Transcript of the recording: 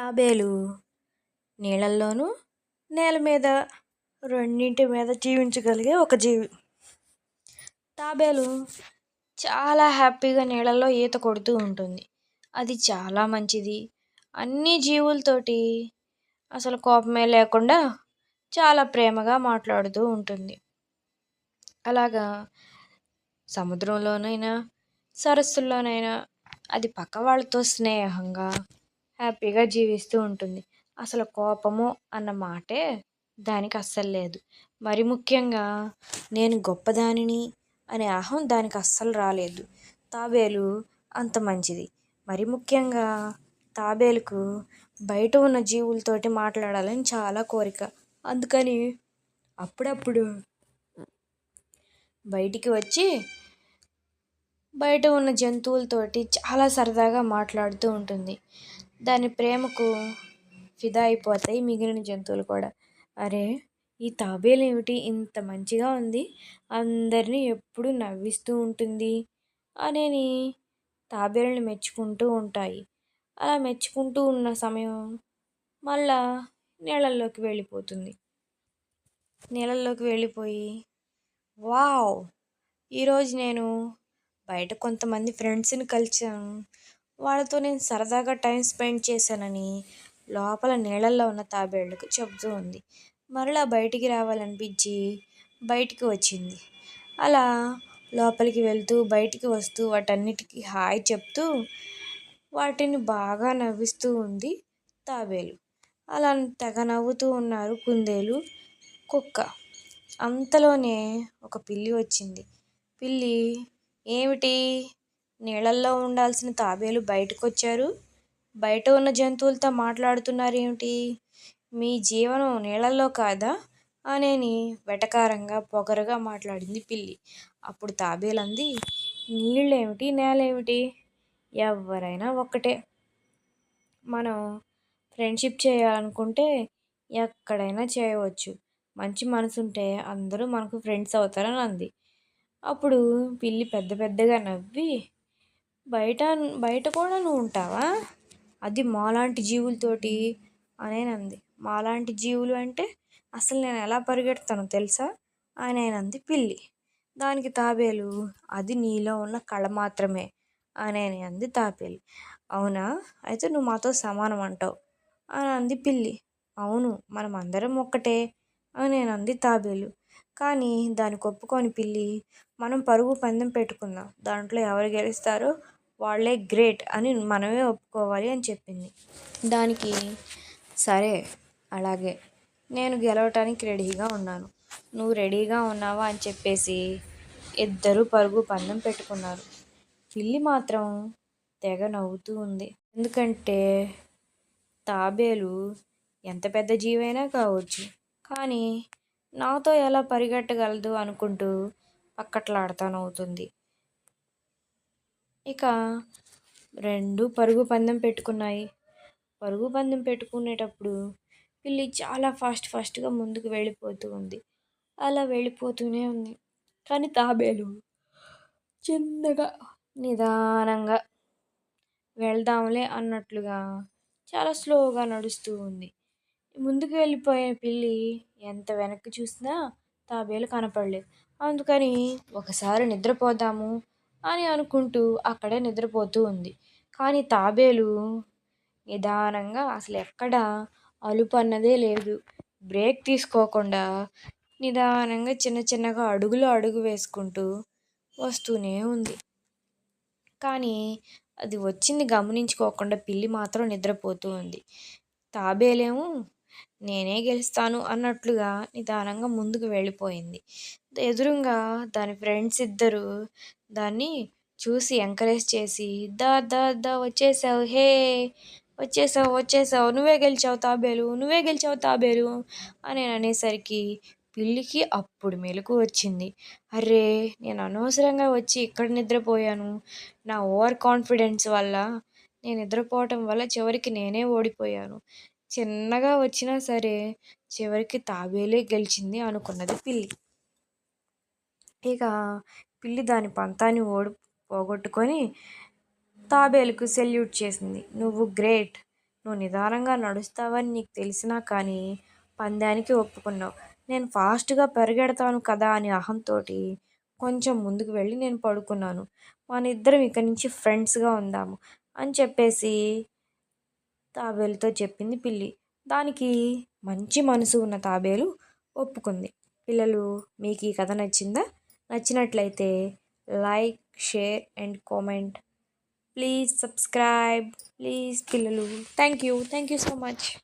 తాబేలు. నీళ్ళల్లోనూ నేల మీద రెండింటి మీద జీవించగలిగే ఒక జీవి. తాబేలు చాలా హ్యాపీగా నీళ్ళల్లో ఈత కొడుతూ ఉంటుంది. అది చాలా మంచిది. అన్ని జీవులతోటి అసలు కోపమే లేకుండా చాలా ప్రేమగా మాట్లాడుతూ ఉంటుంది. అలాగా సముద్రంలోనైనా సరస్సుల్లోనైనా అది పక్క వాళ్ళతో స్నేహంగా హ్యాపీగా జీవిస్తూ ఉంటుంది. అసలు కోపము అన్న మాటే దానికి అస్సలు లేదు. మరి ముఖ్యంగా నేను గొప్పదానిని అనే అహం దానికి అస్సలు రాలేదు. తాబేలు అంత మంచిది. మరి ముఖ్యంగా తాబేలుకు బయట ఉన్న జీవులతోటి మాట్లాడాలని చాలా కోరిక. అందుకని అప్పుడప్పుడు బయటికి వచ్చి బయట ఉన్న జంతువులతోటి చాలా సరదాగా మాట్లాడుతూ ఉంటుంది. దాని ప్రేమకు ఫిదా అయిపోతాయి మిగిలిన జంతువులు కూడా. అరే ఈ తాబేలు ఏమిటి? ఇంత మంచిగా ఉంది. అందరినీ ఎప్పుడు నవ్విస్తూ ఉంటుంది. అనేని తాబేళ్ళని మెచ్చుకుంటూ ఉంటాయి. అలా మెచ్చుకుంటూ ఉన్న సమయం మళ్ళా నీళ్ళల్లోకి వెళ్ళిపోతుంది. నీళ్ళల్లోకి వెళ్ళిపోయి వావ్! ఈరోజు నేను బయట కొంతమంది ఫ్రెండ్స్ని కలిసాను వాళ్ళతో నేను సరదాగా టైం స్పెండ్ చేశానని లోపల నీళ్ళల్లో ఉన్న తాబేళ్ళకు చెబుతూ ఉంది. మరలా బయటికి రావాలనిపించి బయటికి వచ్చింది. అలా లోపలికి వెళ్తూ బయటికి వస్తూ వాటన్నిటికీ హాయ్ చెప్తూ వాటిని బాగా నవ్విస్తూ ఉంది తాబేలు. అలా తెగ నవ్వుతూ ఉన్నారు కుందేలు కుక్క. అంతలోనే ఒక పిల్లి వచ్చింది. పిల్లి ఏమిటి? నీళ్ళల్లో ఉండాల్సిన తాబేలు బయటకు వచ్చారు బయట ఉన్న జంతువులతో మాట్లాడుతున్నారు ఏమిటి మీ జీవనం నీళ్ళల్లో కాదా? అనేని వెటకారంగా పొగరుగా మాట్లాడింది పిల్లి. అప్పుడు తాబేలు అంది నీళ్ళేమిటి? నేలేమిటి? ఎవరైనా ఒక్కటే. మనం ఫ్రెండ్షిప్ చేయాలనుకుంటే ఎక్కడైనా చేయవచ్చు. మంచి మనసుంటే అందరూ మనకు ఫ్రెండ్స్ అవుతారని అంది. అప్పుడు పిల్లి పెద్ద పెద్దగా నవ్వి బయట బయట కూడా నువ్వు ఉంటావా? అది మాలాంటి జీవులతోటి అనేనంది మాలాంటి జీవులు అంటే అసలు నేను ఎలా పరిగెడతానో తెలుసా? అనేనంది పిల్లి. దానికి తాబేలు అది నీలో ఉన్న కళ మాత్రమే అని అంది తాబేలు. అవునా? అయితే నువ్వు మాతో సమానం అంటావు అని అంది పిల్లి. అవును మనం అందరం ఒక్కటే అని అంది తాబేలు. కానీ దానికి కొప్పుకొని పిల్లి మనం పరుగు పందెం పెట్టుకుందాం. దాంట్లో ఎవరు గెలుస్తారో వాళ్ళే గ్రేట్ అని మనమే ఒప్పుకోవాలి అని చెప్పింది. దానికి సరే అలాగే. నేను గెలవటానికి రెడీగా ఉన్నాను. నువ్వు రెడీగా ఉన్నావా అని చెప్పేసి ఇద్దరు పరుగు పందెం పెట్టుకున్నారు. పిల్లి మాత్రం తెగ నవ్వుతూ ఉంది. ఎందుకంటే తాబేలు ఎంత పెద్ద జీవైనా కావచ్చు. కానీ నాతో ఎలా పరిగెట్టగలదు అనుకుంటూ పక్కట్లాడతానవుతుంది. ఇక రెండు పరుగు పందెం పెట్టుకున్నాయి. పరుగు పందెం పెట్టుకునేటప్పుడు పిల్లి చాలా ఫాస్ట్ ఫాస్ట్గా ముందుకు వెళ్ళిపోతూ ఉంది. అలా వెళ్ళిపోతూనే ఉంది. కానీ తాబేలు చిన్నగా నిదానంగా వెళ్దాంలే అన్నట్లుగా చాలా స్లోగా నడుస్తూ ఉంది. ముందుకు వెళ్ళిపోయే పిల్లి ఎంత వెనక్కి చూసినా తాబేలు కనపడలేదు. అందుకని ఒకసారి నిద్రపోదాము అని అనుకుంటూ అక్కడే నిద్రపోతూ ఉంది. కానీ తాబేలు నిదానంగా అసలు ఎక్కడ అలుపు అన్నదే లేదు. బ్రేక్ తీసుకోకుండా నిదానంగా చిన్న చిన్నగా అడుగులు అడుగు వేసుకుంటూ వస్తూనే ఉంది. కానీ అది వచ్చింది గమనించుకోకుండా పిల్లి మాత్రం నిద్రపోతూ ఉంది. తాబేలేమో నేనే గెలుస్తాను అన్నట్లుగా నిదానంగా ముందుకు వెళ్ళిపోయింది. ఎదురుగా దాని ఫ్రెండ్స్ ఇద్దరు దాన్ని చూసి ఎంకరేజ్ చేసి దా దా దా వచ్చేసావు హే వచ్చేసావు వచ్చేసావు నువ్వే గెలిచావు తాబేలు నువ్వే గెలిచావు తాబేలు అని అనేసరికి పిల్లికి అప్పుడు మెలకు వచ్చింది. అరే నేను అనవసరంగా వచ్చి ఇక్కడ నిద్రపోయాను. నా ఓవర్ కాన్ఫిడెన్స్ వల్ల నేను నిద్రపోవటం వల్ల చివరికి నేనే ఓడిపోయాను. చిన్నగా వచ్చినా సరే చివరికి తాబేలే గెలిచింది అనుకున్నది పిల్లి. ఇక పిల్లి దాని పంతాన్ని ఓడి పోగొట్టుకొని తాబేలుకు సెల్యూట్ చేసింది. నువ్వు గ్రేట్. నువ్వు నిదానంగా నడుస్తావని నీకు తెలిసినా కానీ పందానికి ఒప్పుకున్నావు. నేను ఫాస్ట్గా పరిగెడతాను కదా అని అహంతో కొంచెం ముందుకు వెళ్ళి నేను పడుకున్నాను. మన ఇద్దరం ఇక్కడి నుంచి ఫ్రెండ్స్గా ఉందాము అని చెప్పేసి తాబేలుతో చెప్పింది పిల్లి. దానికి మంచి మనసు ఉన్న తాబేలు ఒప్పుకుంది. పిల్లలు మీకు ఈ కథ నచ్చిందా? నచ్చినట్లయితే like share and comment. Please subscribe. Please పిల్లలు thank you. Thank you so much.